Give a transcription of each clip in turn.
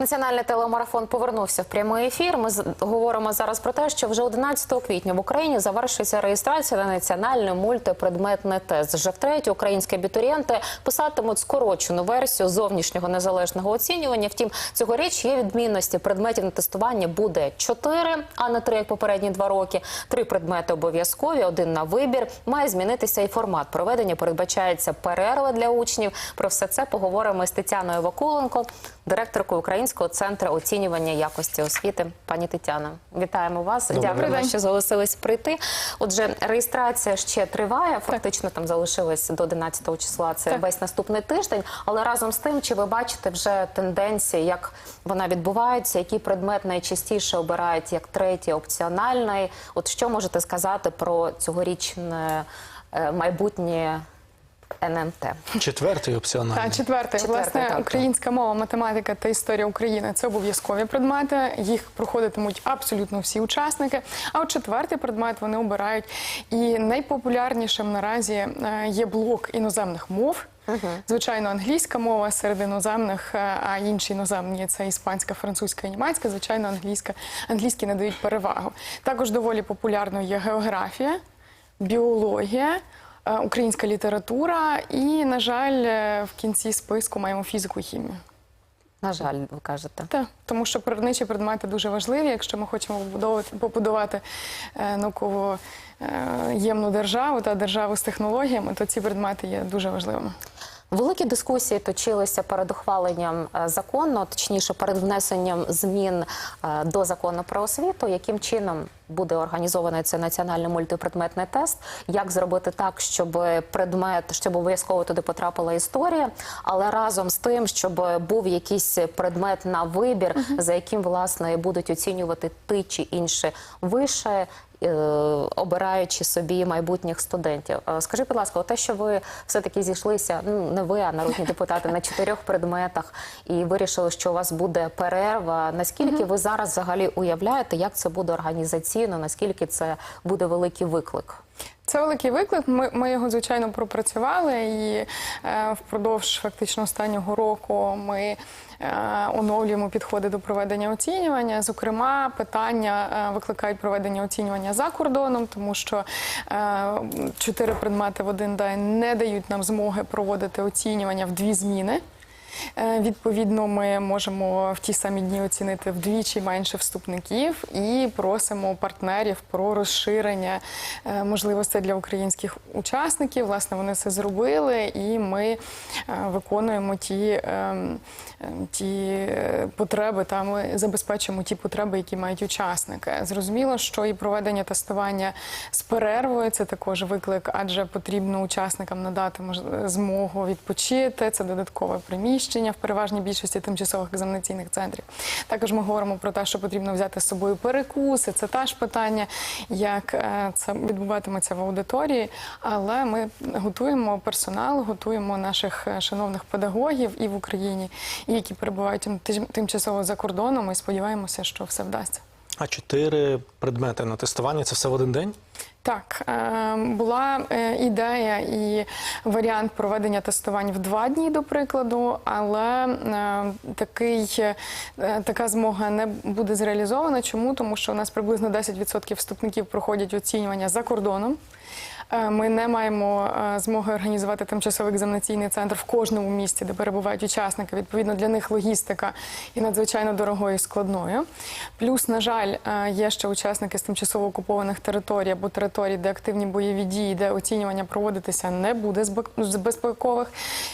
Національний телемарафон повернувся в прямий ефір. Ми говоримо зараз про те, що вже 11 квітня в Україні завершиться реєстрація на національний мультипредметний тест. Вже втретє українські абітурієнти писатимуть скорочену версію зовнішнього незалежного оцінювання. Втім, цьогоріч є відмінності. Предметів на тестування буде 4, а не 3, як попередні два роки. Три предмети обов'язкові, один на вибір. Має змінитися і формат проведення. Передбачається перерва для учнів. Про все це поговоримо з Тетяною Вакуленко, директоркою Українського центру оцінювання якості освіти. Пані Тетяно, вітаємо вас. Дякуємо, день. що залишились прийти. Отже, реєстрація ще триває. Фактично там залишилось до 11 числа. Це Так. весь наступний тиждень. Але разом з тим, чи ви бачите вже тенденції, як вона відбувається, який предмет найчастіше обирають як третій опціональний? От що можете сказати про цьогорічне е, майбутнє НМТ? Четвертий опціональний. Четвертий, Ну, четвертий, власне, так, так. українська мова, математика та історія України це обов'язкові предмети. Їх проходитимуть абсолютно всі учасники. А от четвертий предмет вони обирають. І найпопулярнішим наразі е, є блок іноземних мов. Звичайно, англійська мова серед іноземних, е, а інші іноземні це іспанська, французька і німецька. Звичайно, англійська англійські надають перевагу. Також доволі популярною є географія, біологія. Е, Українська література і, на жаль, е, в кінці списку маємо фізику і хімію. На жаль, ви кажете. Так, тому що природничі предмети дуже важливі. Якщо ми хочемо побудувати е, науково ємну державу та державу з технологіями, то ці предмети є дуже важливими. Великі дискусії точилися перед ухваленням е, закону, точніше перед внесенням змін е, до закону про освіту, яким чином буде організований цей національний мультипредметний тест, як зробити так, щоб предмет, щоб обов'язково туди потрапила історія, але разом з тим, щоб був якийсь предмет на вибір, за яким власне будуть оцінювати ти чи інші вище. Е, Обираючи собі майбутніх студентів, Скажи, будь ласка, те, що ви все таки зійшлися, ну не ви, а народні депутати на чотирьох предметах, і вирішили, що у вас буде перерва. Наскільки ви зараз взагалі уявляєте, як це буде організаційно? Наскільки це буде великий виклик? Це великий виклик. Ми, ми його звичайно пропрацювали, і е, впродовж фактично останнього року ми е, оновлюємо підходи до проведення оцінювання. Зокрема, питання е, викликають проведення оцінювання за кордоном, тому що е, чотири предмети в один день не дають нам змоги проводити оцінювання в дві зміни. Е, Відповідно, ми можемо в ті самі дні оцінити вдвічі менше вступників і просимо партнерів про розширення е, можливостей для українських учасників. Власне, вони це зробили, і ми е, виконуємо ті, ем, ем, ті потреби, та ми забезпечуємо ті потреби, які мають учасники. Зрозуміло, що і проведення тестування з перервою це також виклик, адже потрібно учасникам надати змогу відпочити. Це додаткове приміщення в переважній більшості тимчасових екзаменаційних центрів. Також ми говоримо про те, що потрібно взяти з собою перекуси. Це теж питання, як е, це відбуватиметься в аудиторії. Але ми готуємо персонал, готуємо наших е, шановних педагогів і в Україні, і які перебувають тим- тим- тимчасово за кордоном. І сподіваємося, що все вдасться. А чотири предмети на тестування це все в один день? Так, е, була е, ідея і варіант проведення тестувань в два дні, до прикладу, але е, такий, така змога не буде зреалізована. Чому? Тому що у нас приблизно 10% вступників проходять оцінювання за кордоном. Е, Ми не маємо е, змоги організувати тимчасовий екзаменаційний центр в кожному місті, де перебувають учасники. Відповідно, для них логістика є надзвичайно дорогою і складною. Плюс, на жаль, е, є ще учасники з тимчасово окупованих територій або територій, де активні бойові дії, де оцінювання проводитися не буде з безпекових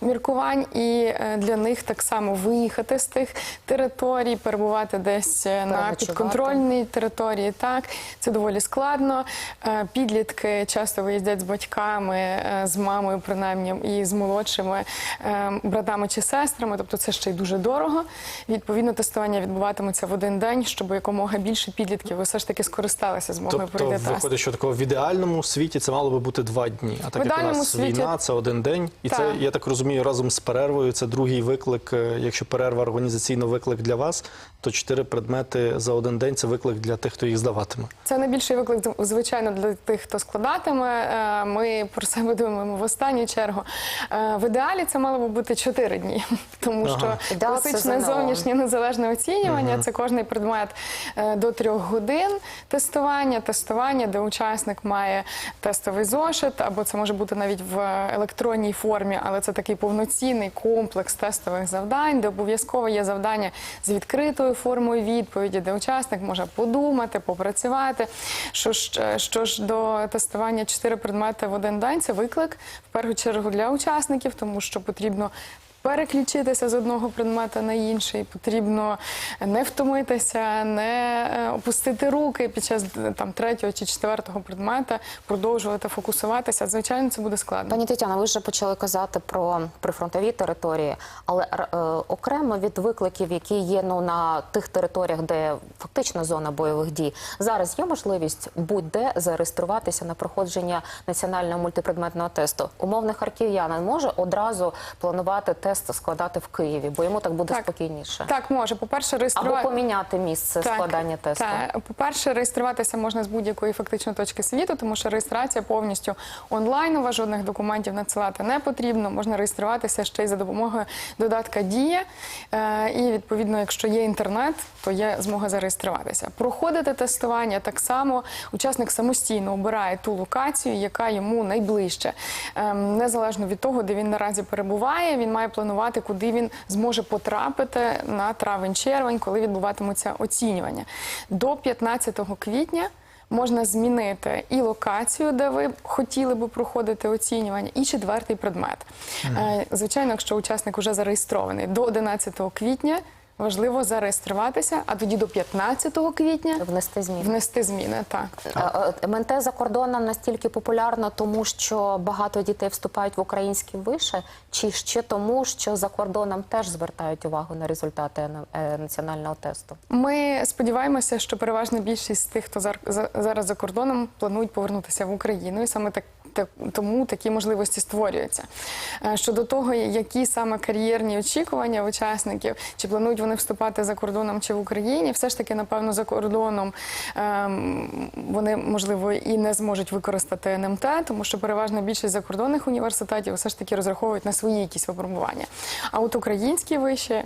міркувань. І для них так само виїхати з тих територій, перебувати десь на підконтрольній території. Так, це доволі складно. Підлітки часто виїздять з батьками, е, з мамою, принаймні, і з молодшими е, братами чи сестрами. Тобто це ще й дуже дорого. Відповідно, тестування відбуватиметься в один день, щоб якомога більше підлітків все ж таки скористалися змогою Тобто пройти тест. виходить, що такого в ідеальному світі це мало би бути два дні. А так як у нас світі- війна, це один день. І це, я так розумію, разом з перервою це другий виклик. Е, Якщо перерва організаційно виклик для вас, то чотири предмети за один день це виклик для тих, хто їх здаватиме. Це найбільший виклик, звичайно, для тих, хто складатиме. Е, ми про себе думаємо в останню чергу. Е, В ідеалі це мало би бути 4 дні, тому Ага. що класичне зовнішнє незалежне оцінювання це кожний предмет е, до трьох годин тестування, тестування, де учасник має тестовий зошит, або це може бути навіть в електронній формі, але це такий повноцінний комплекс тестових завдань, де обов'язково є завдання з відкритою формою відповіді, де учасник може подумати, попрацювати. Що ж, що ж до тестування чотири предмети в один день, це виклик в першу чергу для учасників, тому що потрібно. Переключитися з одного предмета на інший потрібно не втомитися, не е, опустити руки під час е, там третього чи четвертого предмета, продовжувати фокусуватися. Звичайно, це буде складно. Пані Тетяна, ви вже почали казати про прифронтові території, але е, окремо від викликів, які є ну на тих територіях, де фактично зона бойових дій, зараз є можливість будь-де зареєструватися на проходження національного мультипредметного тесту. Умовний харків'янин може одразу планувати тест складати в Києві, бо йому так буде Так. спокійніше. Так, може, по-перше, реєструвати... Або поміняти місце складання тесту. Так. По-перше, реєструватися можна з будь-якої фактично точки світу, тому що реєстрація повністю онлайнова, жодних документів надсилати не потрібно. Можна реєструватися ще й за допомогою додатка Дія. Е, І відповідно, якщо є інтернет, то є змога зареєструватися. Проходити тестування так само. Учасник самостійно обирає ту локацію, яка йому найближче. Ем, Незалежно від того, де він наразі перебуває, він має планувати, куди він зможе потрапити на травень-червень, коли відбуватимуться оцінювання. До 15 квітня. Можна змінити і локацію, де ви хотіли би проходити оцінювання, і четвертий предмет. Е, Звичайно, якщо учасник вже зареєстрований до 11 квітня, важливо зареєструватися, а тоді до 15 квітня Внести зміни. внести зміни. Так. Е, е, МНТ за кордоном настільки популярно, тому що багато дітей вступають в українські виші, чи ще тому, що за кордоном теж звертають увагу на результати е, національного тесту? Ми сподіваємося, що переважна більшість тих, хто зар- зараз за кордоном, планують повернутися в Україну, і саме так. Тому такі можливості створюються. Е, Щодо того, які саме кар'єрні очікування учасників, чи планують вони вступати за кордоном чи в Україні, все ж таки, напевно, за кордоном ем, вони можливо і не зможуть використати НМТ, тому що переважна більшість закордонних університетів все ж таки розраховують на свої якісь випробування. А от українські виші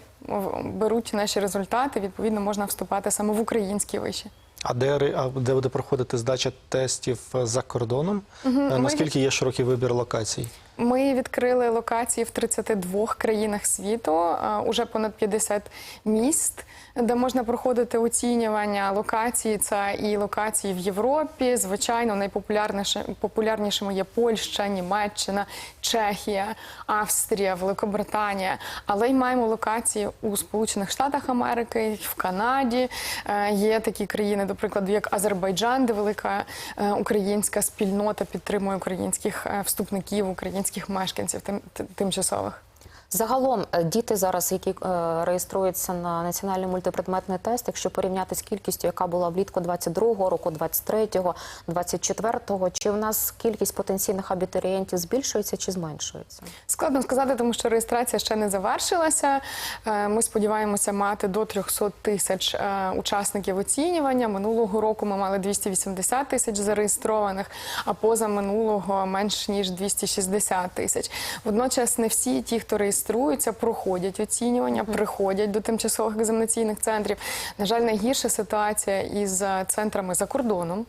беруть наші результати, відповідно, можна вступати саме в українські виші. А де, а де буде проходити здача тестів е, за кордоном? Ми- Наскільки є широкий вибір локацій? Ми відкрили локації в 32 країнах світу, уже понад 50 міст, де можна проходити оцінювання. Локації це і локації в Європі. Звичайно, найпопулярніше- популярнішими є Польща, Німеччина, Чехія, Австрія, Великобританія. Але й маємо локації у Сполучених Штатах Америки, в Канаді. Е, Є такі країни, до прикладу, як Азербайджан, де велика е, українська спільнота підтримує українських е, вступників, українських мешканців тим, тимчасових. Загалом е, діти зараз, які е, реєструються на національний мультипредметний тест, якщо порівняти з кількістю, яка була влітку 22-го року, 23-го, 24-го, чи в нас кількість потенційних абітурієнтів збільшується чи зменшується? Складно сказати, тому що реєстрація ще не завершилася. Е, Ми сподіваємося мати до 300 тисяч учасників оцінювання. Минулого року ми мали 280 тисяч зареєстрованих, а поза минулого менш ніж 260 тисяч. Водночас не всі ті, хто реєструються, проходять оцінювання, приходять до тимчасових екзаменаційних центрів. На жаль, найгірша ситуація із е, центрами за кордоном.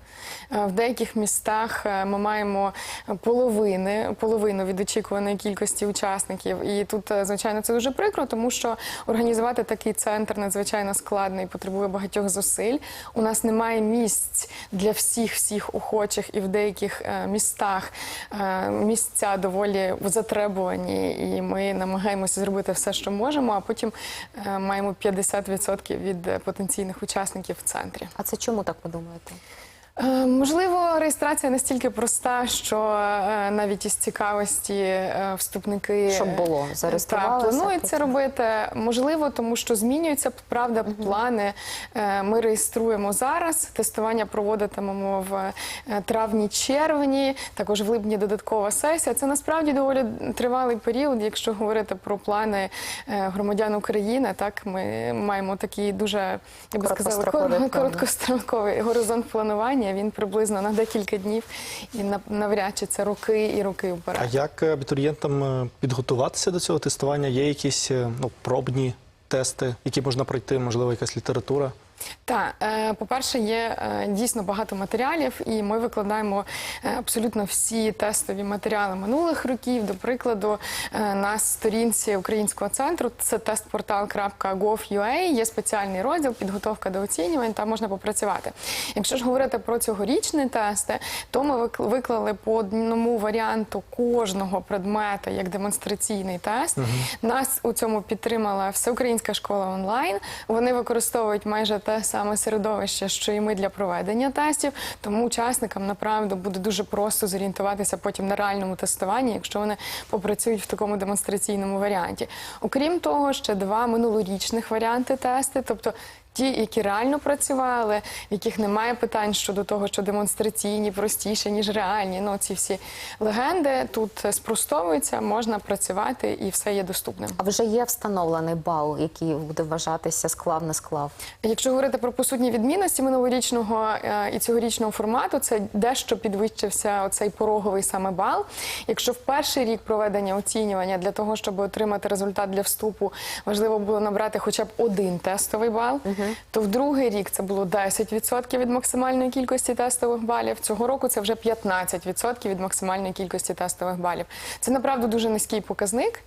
Е, В деяких містах е, ми маємо половини, половину від очікуваної кількості учасників. І тут, звичайно, це дуже прикро, тому що організувати такий центр надзвичайно складно і потребує багатьох зусиль. У нас немає місць для всіх всіх охочих, і в деяких містах місця доволі затребувані, і ми намагаємося зробити все, що можемо. А потім е, маємо 50% від е, потенційних учасників в центрі. А це чому так ви думаєте? Е, Можливо, реєстрація настільки проста, що е, навіть із цікавості е, вступники Щоб було, зареєструвалися, планують це робити. Можливо, тому що змінюються правда плани. Е, Ми реєструємо зараз. Тестування проводитимемо в е, травні-червні. Також в липні додаткова сесія. Це насправді доволі тривалий період. Якщо говорити про плани е, громадян України, так ми маємо такий дуже я би сказала короткостроковий горизонт планування. Тестування він приблизно на декілька днів і на- навряд чи це роки і роки вперед. А як абітурієнтам е, підготуватися до цього тестування? Є якісь е, ну, пробні тести, які можна пройти, можливо, якась література? Так, е, по-перше, є е, дійсно багато матеріалів, і ми викладаємо е, абсолютно всі тестові матеріали минулих років. До прикладу, на сторінці українського центру це testportal.gov.ua, є спеціальний розділ підготовка до оцінювань. Там можна попрацювати. Якщо ж говорити про цьогорічні тести, то ми вик- виклали по одному варіанту кожного предмета як демонстраційний тест. Нас у цьому підтримала всеукраїнська школа онлайн. Вони використовують майже те саме середовище, що і ми для проведення тестів. Тому учасникам направду буде дуже просто зорієнтуватися потім на реальному тестуванні, якщо вони попрацюють в такому демонстраційному варіанті. Окрім того, ще два минулорічних варіанти тести, тобто. Ті, які реально працювали, в яких немає питань щодо того, що демонстраційні простіше, ніж реальні. Ну, ці всі легенди тут спростовуються, можна працювати і все є доступним. А вже є встановлений бал, який буде вважатися склав не склав. Якщо говорити про посутні відмінності минулорічного е, і цьогорічного формату, це дещо підвищився оцей пороговий саме бал. Якщо в перший рік проведення оцінювання для того, щоб отримати результат для вступу, важливо було набрати хоча б один тестовий бал, то в другий рік це було 10% від максимальної кількості тестових балів. Цього року це вже 15% від максимальної кількості тестових балів. Це направду дуже низький показник.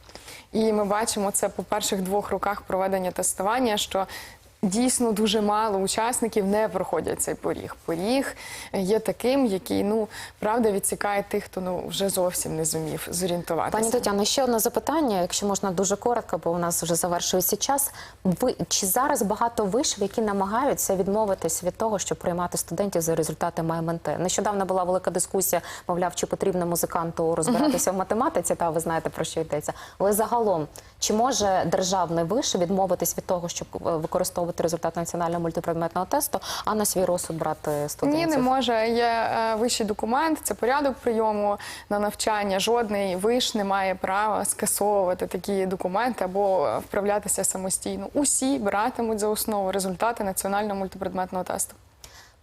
І ми бачимо це по перших двох роках проведення тестування, що дійсно дуже мало учасників не проходять цей поріг. Поріг є таким, який ну правда відсікає тих, хто ну вже зовсім не зумів зорієнтуватися. Пані Тетяно, ще одне запитання, якщо можна дуже коротко, бо у нас вже завершується час. Ви чи зараз багато вишів, які намагаються відмовитись від того, щоб приймати студентів за результатами МНТ? Нещодавно була велика дискусія, мовляв, чи потрібно музиканту розбиратися в математиці, та ви знаєте про що йдеться. Але загалом, чи може державний виш відмовитись від того, щоб е, використовувати результат національного мультипредметного тесту, а на свій розсуд брати студентів? Ні, не може. Є е, вищий документ, це порядок прийому на навчання. Жодний виш не має права скасовувати такі документи або вправлятися самостійно. Усі братимуть за основу результати національного мультипредметного тесту.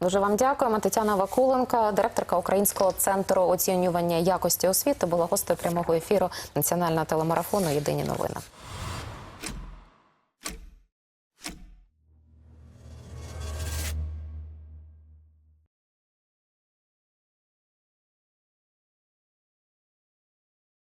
Дуже вам дякуємо. Тетяна Вакуленко, директорка Українського центру оцінювання якості освіти, була гостею прямого ефіру національного телемарафону Єдині новини.